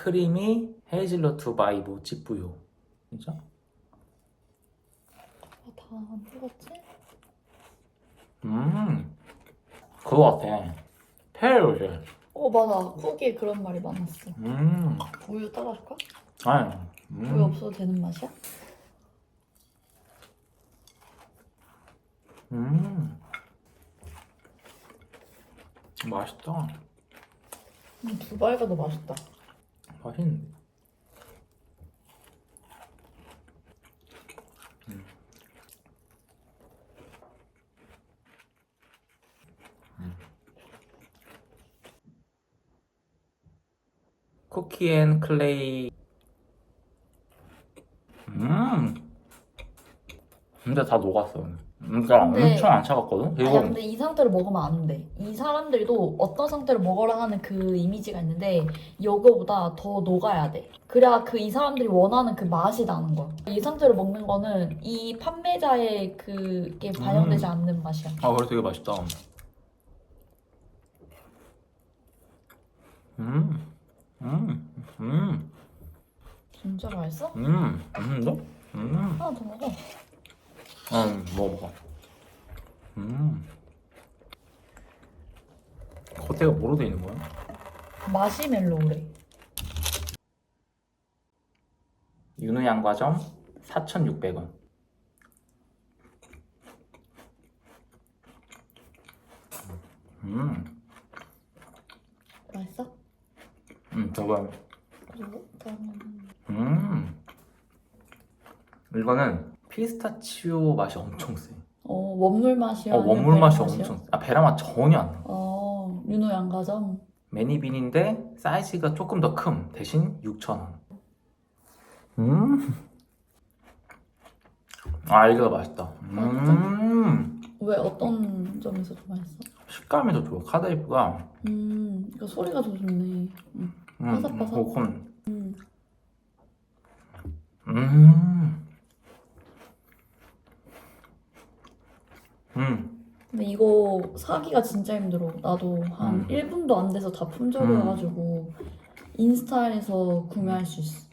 크리미 헤이즐넛 바이 모찌뿌요. 진짜? 아, 다안 찍었지? 음, 그거 같아. 페로제. 어 맞아 후기에 그런 말이 많았어 음, 우유 따라줄까? 아니, 우유 음, 없어도 되는 맛이야? 음, 맛있다. 음, 두바이가 더 맛있다 맛있는데. 쿠키 앤 클레이. 음. 근데 다 녹았어. 그러니까 근데- 엄청 안 차갑거든. 아니 그리고 근데 이 상태로 먹으면 안 돼. 이 사람들도 어떤 상태로 먹어라 하는 그 이미지가 있는데 이거보다 더 녹아야 돼. 그래야 그 이 사람들이 원하는 그 맛이 나는 거야. 이 상태로 먹는 거는 이 판매자의 그게 반영되지 않는 맛이야. 아, 그래 되게 맛있다. 음, 음, 음, 진짜 맛있어? 음, 맛있는데? 음, 하나 더 먹어. 음, 먹어봐. 음. 겉에가 뭐로 돼 있는 거야? 마시멜로우래. 윤우 양과점 4,600원. 음, 맛있어? 음, 저거, 그리고 음. 이거는 피스타치오 맛이 엄청 세. 어 원물 맛이야. 어, 아니면 원물 베라 맛이 맛이야? 엄청 세. 아, 베라 맛 전혀 안 나. 어 윤호 양가점. 매니빈인데 사이즈가 조금 더 큼. 대신 6,000원. 음. 아, 이거 맛있다. 음. 왜 어떤 점에서 좀 맛있어? 식감이 더 좋아. 카다이프가. 음, 이거 소리가 더 좋네. 음. 음, 바삭바삭. 음. 음. 음. 근데 이거 사기가 진짜 힘들어. 나도 한 음. 1분도 안 돼서 다 품절이어가지고 인스타에서 구매할 수 있어.